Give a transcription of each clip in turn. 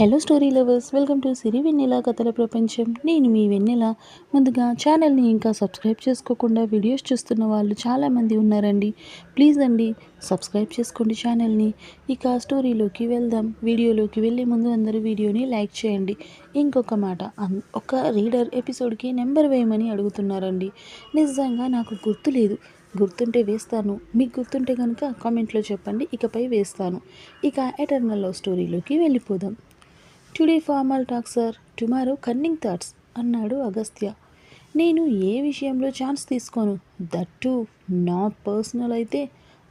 Hello story lovers welcome to Siri Vennela కథల ప్రపంచం నేను మీ వెన్నెల. ముందుగా ఛానల్ని ఇంకా సబ్స్క్రైబ్ చేసుకోకుండా వీడియోస్ చూస్తున్న వాళ్ళు చాలామంది ఉన్నారండి. ప్లీజ్ అండి సబ్స్క్రైబ్ చేసుకోండి ఛానల్ని ఇక స్టోరీలోకి వెళ్దాం. వీడియోలోకి వెళ్ళే ముందు అందరూ వీడియోని లైక్ చేయండి. ఇంకొక మాట ఒక రీడర్ ఎపిసోడ్కి నెంబర్ వేయమని అడుగుతున్నారండి. నిజంగా నాకు గుర్తులేదు గుర్తుంటే వేస్తాను. మీకు గుర్తుంటే కనుక కామెంట్లో చెప్పండి. ఇకపై వేస్తాను. ఇక ఎటర్నల్ లవ్ స్టోరీలోకి వెళ్ళిపోదాం. Today formal talk sir. Tomorrow cunning thoughts అన్నాడు అగస్త్య. నేను ఏ విషయంలో ఛాన్స్ తీసుకోను? దట్టు నా పర్సనల్ అయితే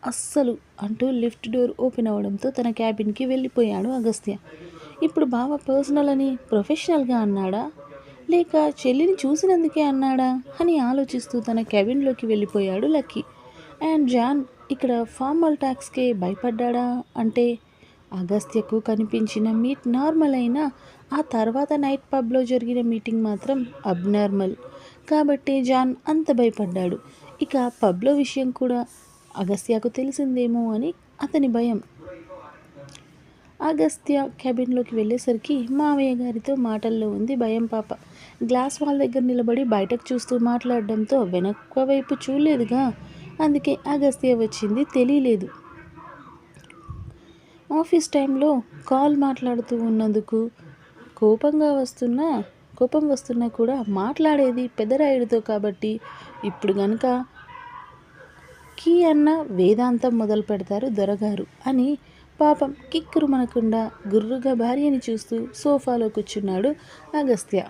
అస్సలు అంటూ లిఫ్ట్ డోర్ ఓపెన్ అవ్వడంతో తన క్యాబిన్కి వెళ్ళిపోయాడు అగస్త్య. ఇప్పుడు బావ పర్సనల్ అని ప్రొఫెషనల్గా అన్నాడా? లేక చెల్లిని చూసినందుకే అన్నాడా? అని ఆలోచిస్తూ తన క్యాబిన్లోకి వెళ్ళిపోయాడు లక్కీ. అండ్ జాన్ ఇక్కడ ఫార్మల్ టాక్స్కే భయపడ్డా అంటే అగస్త్యకు కనిపించిన మీట్ నార్మల్ అయినా ఆ తర్వాత నైట్ పబ్లో జరిగిన మీటింగ్ మాత్రం అబ్నార్మల్. కాబట్టి జాన్ అంత భయపడ్డాడు. ఇక పబ్లో విషయం కూడా అగస్త్యకు తెలిసిందేమో అని అతని భయం. అగస్త్య క్యాబిన్లోకి వెళ్ళేసరికి మావయ్య గారితో మాటల్లో ఉంది భయం పాప. గ్లాస్ వాల్ దగ్గర నిలబడి బయటకు చూస్తూ మాట్లాడడంతో వెనక వైపు చూడలేదుగా. అందుకే అగస్త్య వచ్చింది తెలియలేదు. ఆఫీస్ టైంలో కాల్ మాట్లాడుతూ ఉన్నందుకు కోపంగా వస్తున్నా కోపం వస్తున్నా కూడా మాట్లాడేది పెద్దరాయుడితో కాబట్టి ఇప్పుడు గనుక కీ అన్న వేదాంతం మొదలు పెడతారు దొరగారు అని పాపం కిక్కురు మనకుండా గుర్రుగా భార్యని చూస్తూ సోఫాలో కూర్చున్నాడు అగస్త్య.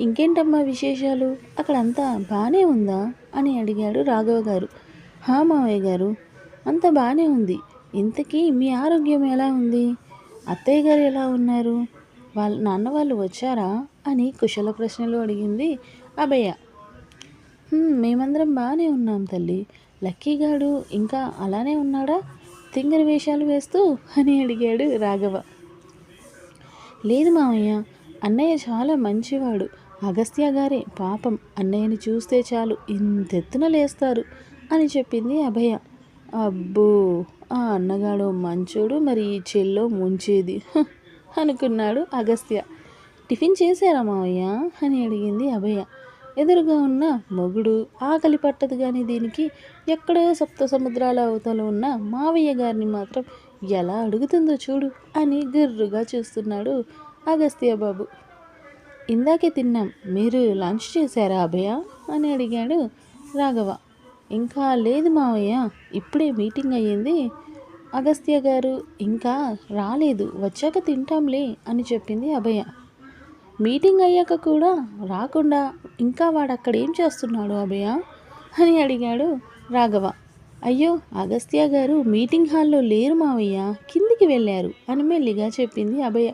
ఇంకేంటమ్మా విశేషాలు? అక్కడంతా బాగానే ఉందా? అని అడిగాడు రాఘవ గారు హా మావయ్య గారు అంత బాగానే ఉంది. ఇంతకీ మీ ఆరోగ్యం ఎలా ఉంది? అత్తయ్య గారు ఎలా ఉన్నారు? వాళ్ళ నాన్న వాళ్ళు వచ్చారా? అని కుశల ప్రశ్నలు అడిగింది అభయ. మేమందరం బాగానే ఉన్నాం తల్లి. లక్కీగాడు ఇంకా అలానే ఉన్నాడా? తింగర వేషాలు వేస్తూ అని అడిగాడు రాఘవ. లేదు మామయ్య అన్నయ్య చాలా మంచివాడు. అగస్త్య గారే పాపం. అన్నయ్యని చూస్తే చాలు ఇంతెత్తున లేస్తారు అని చెప్పింది అభయ. అబ్బో! ఆ అన్నగాడు మంచోడు మరి ఈ చెల్లో ముంచేది. అనుకున్నాడు అగస్త్య. టిఫిన్ చేశారా మావయ్య? అని అడిగింది అభయ. ఎదురుగా ఉన్న మొగుడు ఆకలి పట్టదు కానీ దీనికి ఎక్కడో సప్త సముద్రాల అవతల ఉన్న మావయ్య గారిని మాత్రం ఎలా అడుగుతుందో చూడు అని గుర్రుగా చూస్తున్నాడు అగస్త్య బాబు. ఇందాకే తిన్నాం. మీరు లంచ్ చేశారా అభయ? అని అడిగాడు రాఘవ. ఇంకా లేదు మావయ్య ఇప్పుడే మీటింగ్ అయ్యింది. అగస్త్య గారు ఇంకా రాలేదు వచ్చాక తింటాంలే అని చెప్పింది అభయ. మీటింగ్ అయ్యాక కూడా రాకుండా ఇంకా వాడు అక్కడ ఏం చేస్తున్నాడు అభయ? అని అడిగాడు రాఘవ. అయ్యో అగస్త్య గారు మీటింగ్ హాల్లో లేరు మావయ్య కిందికి వెళ్ళారు అని మెల్లిగా చెప్పింది అభయ.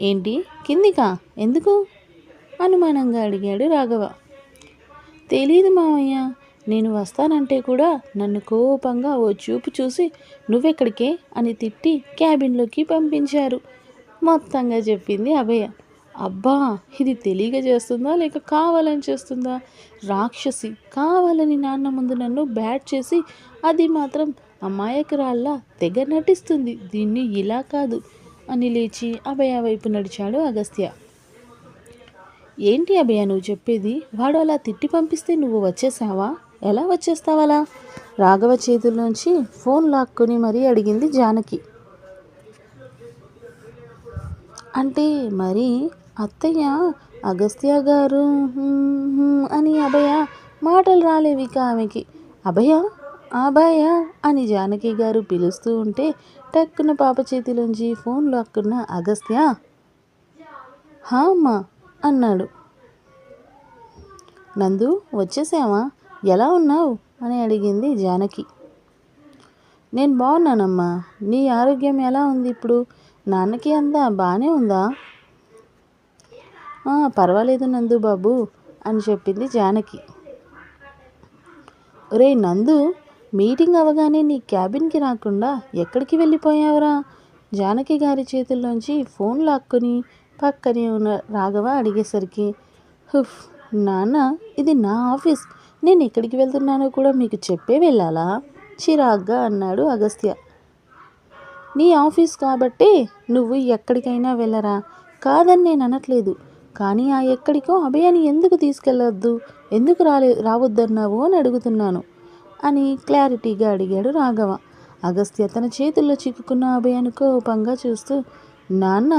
ఏంటి కిందికా? ఎందుకు? అనుమానంగా అడిగాడు రాఘవ. తెలీదు మావయ్య నేను వస్తానంటే కూడా నన్ను కోపంగా ఓ చూపు చూసి నువ్వెక్కడికే? అని తిట్టి క్యాబిన్లోకి పంపించారు. మొత్తంగా చెప్పింది అభయ. అబ్బా ఇది తెలియక చేస్తుందా లేక కావాలని చేస్తుందా? రాక్షసి కావాలని నాన్న ముందు నన్ను బ్యాట్ చేసి అది మాత్రం అమాయకురాల్లా తెగ నటిస్తుంది. దీన్ని ఇలా కాదు అని లేచి అభయ వైపు నడిచాడు అగస్త్య. ఏంటి అభయ నువ్వు చెప్పేది? వాడు అలా తిట్టి పంపిస్తే నువ్వు వచ్చేసావా? ఎలా వచ్చేస్తావలా రాఘవ చేతుల్లోంచి ఫోన్ లాక్కుని మరీ అడిగింది జానకి. అంటే మరి అత్తయ్య అగస్త్య గారు అని అభయ మాటలు రాలేవి ఆమెకి. అభయ? అభయ అని జానకి గారు పిలుస్తూ ఉంటే టక్కున పాప చేతిలోంచి ఫోన్ లాక్కున్న అగస్త్య హా అమ్మా అన్నాడు. నందు వచ్చేసావా? ఎలా ఉన్నావు? అని అడిగింది జానకి. నేను బాగున్నానమ్మా. నీ ఆరోగ్యం ఎలా ఉంది ఇప్పుడు? నాన్నకి అంతా బాగానే ఉందా? పర్వాలేదు నందు బాబు అని చెప్పింది జానకి. ఒరే నందు మీటింగ్ అవగానే నీ క్యాబిన్కి రాకుండా ఎక్కడికి వెళ్ళిపోయావురా? జానకి గారి చేతుల్లోంచి ఫోన్ లాక్కుని పక్కనే ఉన్న రాఘవ అడిగేసరికి హుఫ్ నాన్న ఇది నా ఆఫీస్. నేను ఎక్కడికి వెళ్తున్నానో కూడా మీకు చెప్పే వెళ్ళాలా? చిరాగ్గా అన్నాడు అగస్త్య. నీ ఆఫీస్ కాబట్టి నువ్వు ఎక్కడికైనా వెళ్ళరా? కాదని నేను అనట్లేదు. కానీ ఆ ఎక్కడికో అభయాన్ని ఎందుకు తీసుకెళ్ళొద్దు? ఎందుకు రాలే రావద్దన్నావు అని అడుగుతున్నాను అని క్లారిటీగా అడిగాడు రాఘవ. అగస్త్య తన చేతుల్లో చిక్కుకున్న అభయాన్ని కోపంగా చూస్తూ నాన్న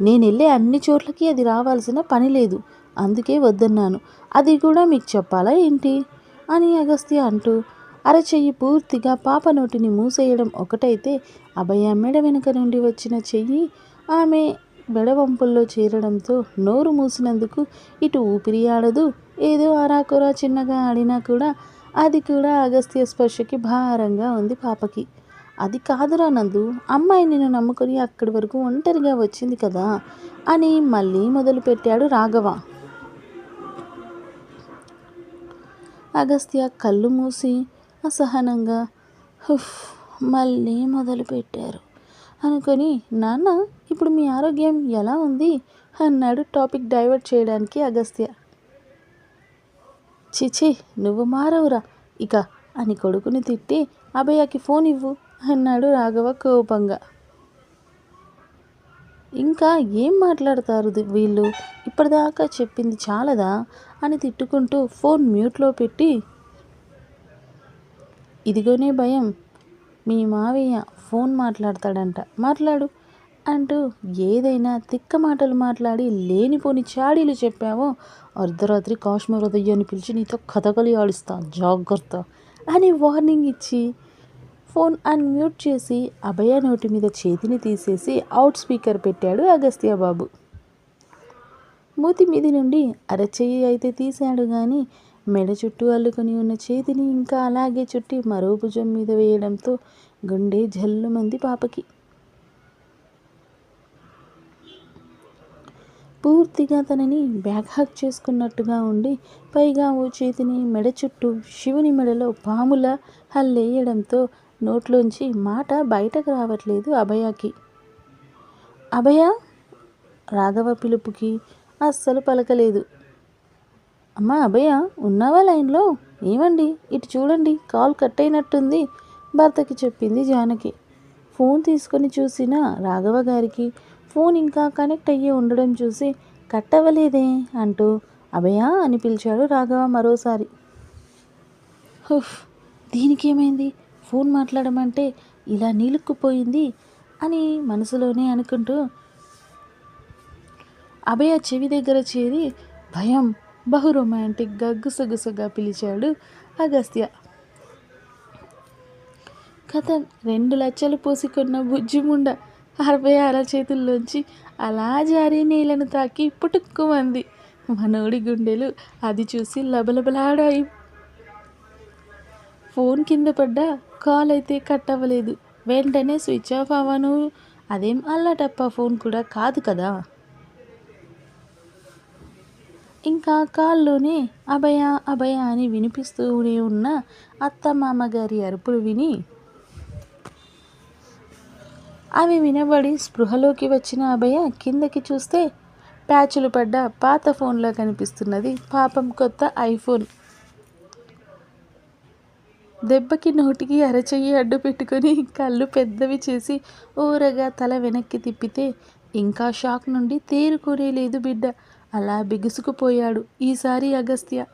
నేను వెళ్ళే అన్ని చోట్లకి అది రావాల్సిన పని లేదు. అందుకే వద్దన్నాను. అది కూడా మీకు చెప్పాలా ఏంటి? అని అగస్త్య అంటూ అరచెయ్యి పూర్తిగా పాప నోటిని మూసేయడం ఒకటైతే అభయ మెడ వెనుక నుండి వచ్చిన చెయ్యి ఆమె బెడవంపుల్లో చేరడంతో నోరు మూసినందుకు ఇటు ఊపిరి ఆడదు ఏదో అరాకొరా చిన్నగా ఆడినా కూడా అది కూడా అగస్త్య స్పర్శకి భారంగా ఉంది పాపకి. అది కాదురా నందు అమ్మాయి నిన్ను నమ్ముకొని అక్కడి వరకు ఒంటరిగా వచ్చింది కదా అని మళ్ళీ మొదలుపెట్టాడు రాఘవ. అగస్త్య కళ్ళు మూసి అసహనంగా హుఫ్ మళ్ళీ మొదలుపెట్టారు అనుకొని నాన్న ఇప్పుడు మీ ఆరోగ్యం ఎలా ఉంది? అన్నాడు టాపిక్ డైవర్ట్ చేయడానికి అగస్త్య. చిచి నువ్వు మారవురా ఇక అని కొడుకుని తిట్టి అభయకి ఫోన్ ఇవ్వు అన్నాడు రాఘవ కోపంగా. ఇంకా ఏం మాట్లాడతారు వీళ్ళు? ఇప్పటిదాకా చెప్పింది చాలదా? అని తిట్టుకుంటూ ఫోన్ మ్యూట్లో పెట్టి ఇదిగోనే భయం మీ మావయ్య ఫోన్ మాట్లాడతాడంట. మాట్లాడు అంటూ ఏదైనా తిక్క మాటలు మాట్లాడి లేనిపోని చాడీలు చెప్పావో అర్ధరాత్రి కాశ్మీర్ దయ్యాన్ని పిలిచి నీతో కథకలి ఆడిస్తా జాగ్రత్త అని వార్నింగ్ ఇచ్చి ఫోన్ అన్మ్యూట్ చేసి అభయ నోటి మీద చేతిని తీసేసి అవుట్ స్పీకర్ పెట్టాడు అగస్త్య బాబు. మూతి మీది నుండి అరచెయ్యి అయితే తీశాడు కానీ మెడ చుట్టూ అల్లుకొని ఉన్న చేతిని ఇంకా అలాగే చుట్టి మరో భుజం మీద వేయడంతో గుండె జల్లుమంది పాపకి. పూర్తిగా తనని బ్యాక్ హక్ చేసుకున్నట్టుగా ఉండి పైగా ఓ చేతిని మెడ చుట్టూ శివుని మెడలో పాముల హల్లేయడంతో నోట్లోంచి మాట బయటకు రావట్లేదు అభయకి. అభయ! రాఘవ పిలుపుకి అస్సలు పలకలేదు. అమ్మా అభయ! ఉన్నావా లైన్లో? ఏమండి ఇటు చూడండి కాల్ కట్ అయినట్టుంది భర్తకి చెప్పింది జానకి. ఫోన్ తీసుకొని చూసిన రాఘవ గారికి ఫోన్ ఇంకా కనెక్ట్ అయ్యి ఉండడం చూసి కట్ అవ్వలేదే అంటూ అభయ అని పిలిచాడు రాఘవ మరోసారి. హుఫ్! దీనికేమైంది? ఫోన్ మాట్లాడమంటే ఇలా నీలుక్కుపోయింది అని మనసులోనే అనుకుంటూ అభయ చెవి దగ్గర చేరి భయం బహు రొమాంటిక్గా గుసగుసగా పిలిచాడు అగస్త్య. కథ రెండు లక్షలు పోసుకున్న బుజ్జిముండ అరవై అర చేతుల్లోంచి అలా జారి నీళ్ళను తాకి పుట్టుక్కుమంది మనోడి గుండెలు అది చూసి లబలబలాడాయి. ఫోన్ కింద పడ్డా కాల్ అయితే కట్ అవ్వలేదు వెంటనే స్విచ్ ఆఫ్ అవ్వను. అదేం అల్లటప్ప ఫోన్ కూడా కాదు కదా. ఇంకా కాల్లోనే అభయ అభయ అని వినిపిస్తూనే ఉన్న అత్త మామగారి అరుపులు విని అవి వినబడి స్పృహలోకి వచ్చిన అభయ కిందకి చూస్తే ప్యాచులు పడ్డ పాత ఫోన్లో కనిపిస్తున్నది. పాపం కొత్త ఐఫోన్. దెబ్బకి నోటికి అరచెయ్యి అడ్డు పెట్టుకొని కళ్ళు పెద్దవి చేసి ఊరగా తల వెనక్కి తిప్పితే ఇంకా షాక్ నుండి తేరుకోనే లేదు బిడ్డ. అలా బిగుసుకుపోయాడు ఈసారి అగస్త్య.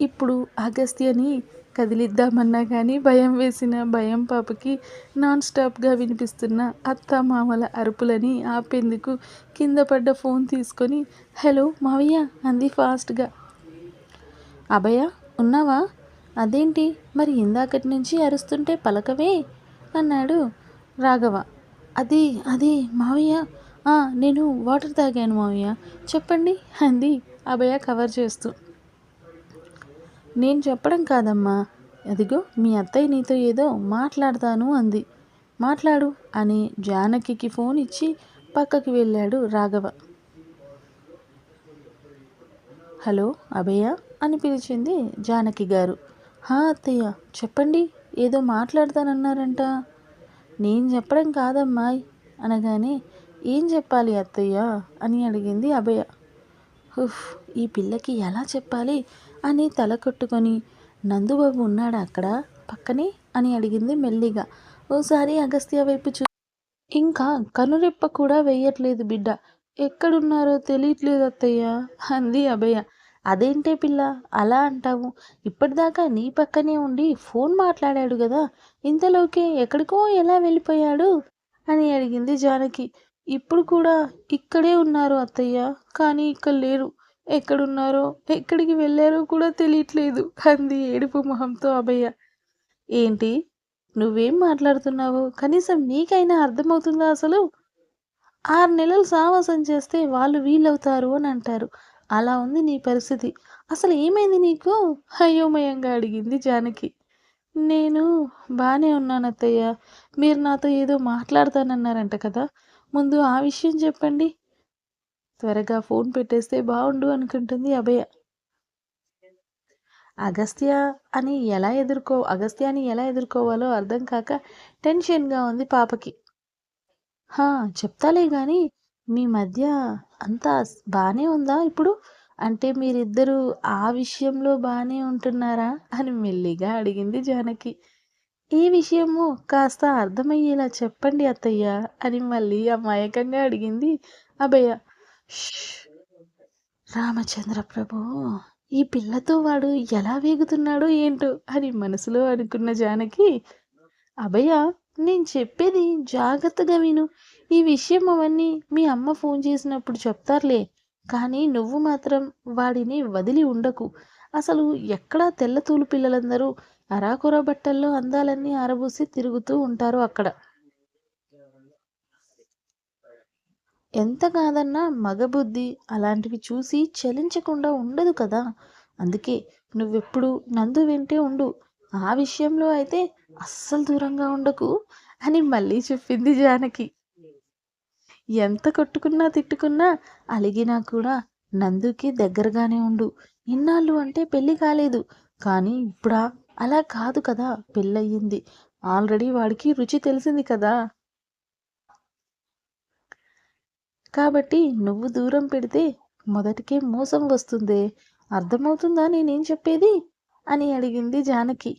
ఇప్పుడు అగస్త్యని కదిలిద్దామన్నా కానీ భయం వేసిన భయం పాపకి నాన్ స్టాప్గా వినిపిస్తున్న అత్త మామల అరుపులని ఆపేందుకు కింద పడ్డ ఫోన్ తీసుకొని హలో మావయ్య అంది ఫాస్ట్గా. అభయ ఉన్నావా? అదేంటి? మరి ఇందాకటి నుంచి అరుస్తుంటే పలకవే? అన్నాడు రాఘవ. అది అది మావయ్య. నేను వాటర్ తాగాను మావయ్య. చెప్పండి అంది అభయ కవర్ చేస్తూ. నేను చెప్పడం కాదమ్మా. అదిగో మీ అత్తయ్య నీతో ఏదో మాట్లాడతాను అంది. మాట్లాడు అని జానకికి ఫోన్ ఇచ్చి పక్కకి వెళ్ళాడు రాఘవ. హలో అభయ? అని పిలిచింది జానకి గారు. హా అత్తయ్య చెప్పండి ఏదో మాట్లాడతానన్నారంట. నేను చెప్పడం కాదమ్మాయ్ అనగానే ఏం చెప్పాలి అత్తయ్య? అని అడిగింది అభయ. ఉఫ్ ఈ పిల్లకి ఎలా చెప్పాలి? అని తల కొట్టుకొని నందుబాబు ఉన్నాడా అక్కడ? పక్కనే? అని అడిగింది మెల్లిగా. ఓసారి అగస్త్య వైపు చూ ఇంకా కనురెప్ప కూడా వెయ్యట్లేదు బిడ్డ. ఎక్కడున్నారో తెలియట్లేదు అత్తయ్య అంది అభయ. అదేంటే పిల్ల అలా అంటావు? ఇప్పటిదాకా నీ పక్కనే ఉండి ఫోన్ మాట్లాడాడు కదా ఇంతలోకే ఎక్కడికో ఎలా వెళ్ళిపోయాడు? అని అడిగింది జానకి. ఇప్పుడు కూడా ఇక్కడే ఉన్నారు అత్తయ్య కానీ ఇక్కడ లేరు. ఎక్కడున్నారో ఎక్కడికి వెళ్ళారో కూడా తెలియట్లేదు అంది ఏడుపు మొహంతో అభయ్య ఏంటి? నువ్వేం మాట్లాడుతున్నావు? కనీసం నీకైనా అర్థమవుతుందా అసలు? ఆరు నెలలు సావాసం చేస్తే వాళ్ళు వీలవుతారు అని అంటారు. అలా ఉంది నీ పరిస్థితి. అసలు ఏమైంది నీకు? అయోమయంగా అడిగింది జానకి. నేను బాగానే ఉన్నాను అత్తయ్య. మీరు నాతో ఏదో మాట్లాడతానన్నారంట కదా. ముందు ఆ విషయం చెప్పండి. త్వరగా ఫోన్ పెట్టేస్తే బాగుండు అనుకుంటుంది అభయ. అగస్త్య అని ఎలా ఎదుర్కో అగస్త్యాని ఎలా ఎదుర్కోవాలో అర్థం కాక టెన్షన్గా ఉంది పాపకి. హా చెప్తాలే కానీ మీ మధ్య అంతా బాగానే ఉందా ఇప్పుడు? అంటే మీరిద్దరూ ఆ విషయంలో బాగానే ఉంటున్నారా? అని మెల్లిగా అడిగింది జానకి. ఈ విషయము కాస్త అర్థమయ్యేలా చెప్పండి అత్తయ్య అని మళ్ళీ అమాయకంగా అడిగింది అభయ. రామచంద్ర ప్రభు ఈ పిల్లతో వాడు ఎలా వేగుతున్నాడో ఏంటో అని మనసులో అనుకున్న జానకి అభయ నేను చెప్పేది జాగ్రత్తగా విను. ఈ విషయం అవన్నీ మీ అమ్మ ఫోన్ చేసినప్పుడు చెప్తారులే. కానీ నువ్వు మాత్రం వాడిని వదిలి ఉండకు. అసలు ఎక్కడా తెల్లతూలు పిల్లలందరూ అరాకొర బట్టల్లో అందాలన్నీ ఆరబూసి తిరుగుతూ ఉంటారు అక్కడ. ఎంత కాదన్నా మగబుద్ధి అలాంటివి చూసి చలించకుండా ఉండదు కదా. అందుకే నువ్వెప్పుడు నందు వెంటే ఉండు. ఆ విషయంలో అయితే అస్సలు దూరంగా ఉండకు అని మళ్ళీ చెప్పింది జానకి. ఎంత కొట్టుకున్నా తిట్టుకున్నా అలిగినా కూడా నందుకి దగ్గరగానే ఉండు. ఇన్నాళ్ళు అంటే పెళ్ళి కాలేదు. కానీ ఇప్పుడా? అలా కాదు కదా పెళ్ళయింది ఆల్రెడీ వాడికి రుచి తెలిసింది కదా. కాబట్టి నువ్వు దూరం పెడితే మొదటికే మోసం వస్తుందే. అర్థమవుతుందా నేనేం చెప్పేది? అని అడిగింది జానకి.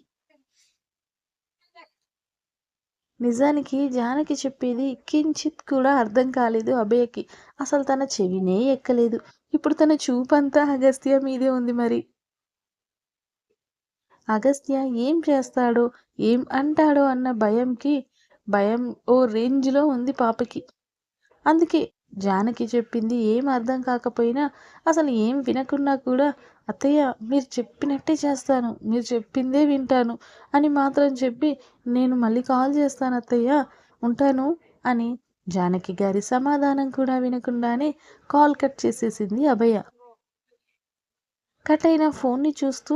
నిజానికి జానకి చెప్పేది కించిత్ కూడా అర్థం కాలేదు అభయకి. అసలు తన చెవినే ఎక్కలేదు. ఇప్పుడు తన చూపంతా అగస్త్య మీదే ఉంది మరి. అగస్త్య ఏం చేస్తాడో ఏం అంటాడో అన్న భయంకి భయం ఓ రేంజ్లో ఉంది పాపకి. అందుకే జానకి చెప్పింది ఏం అర్థం కాకపోయినా అసలు ఏం వినకున్నా కూడా అత్తయ్య మీరు చెప్పినట్టే చేస్తాను. మీరు చెప్పిందే వింటాను అని మాత్రం చెప్పి నేను మళ్ళీ కాల్ చేస్తాను అత్తయ్య. ఉంటాను అని జానకి గారి సమాధానం కూడా వినకుండానే కాల్ కట్ చేసేసింది అభయ. కట్ అయిన ఫోన్ని చూస్తూ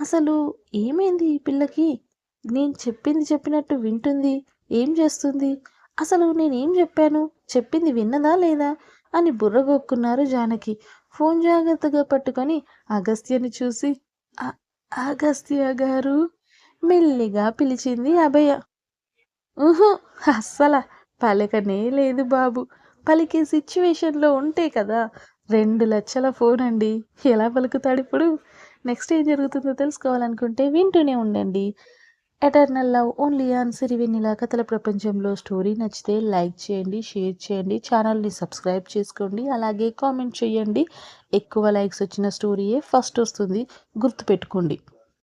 అసలు ఏమైంది ఈ పిల్లకి? నేను చెప్పింది చెప్పినట్టు వింటుంది ఏం చేస్తుంది? అసలు నేనేం చెప్పాను? చెప్పింది విన్నదా లేదా? అని బుర్రగొక్కున్నారు జానకి. ఫోన్ జాగ్రత్తగా పట్టుకొని అగస్త్యని చూసి అగస్త్య గారు మెల్లిగా పిలిచింది అభయ. ఊహు అస్సల పలకనే లేదు బాబు. పలికే సిచ్యువేషన్లో ఉంటే కదా రెండు లక్షల ఫోన్ అండి. ఎలా పలుకుతాడు ఇప్పుడు? నెక్స్ట్ ఏం జరుగుతుందో తెలుసుకోవాలనుకుంటే వింటూనే ఉండండి. Eternal love only on Sirivennela కథల ప్రపంచంలో స్టోరీ నచ్చితే లైక్ చేయండి షేర్ చేయండి ఛానల్ని సబ్స్క్రైబ్ చేసుకోండి అలాగే కామెంట్ చేయండి. ఎక్కువ లైక్స్ వచ్చిన స్టోరీయే ఫస్ట్ వస్తుంది. గుర్తుపెట్టుకోండి.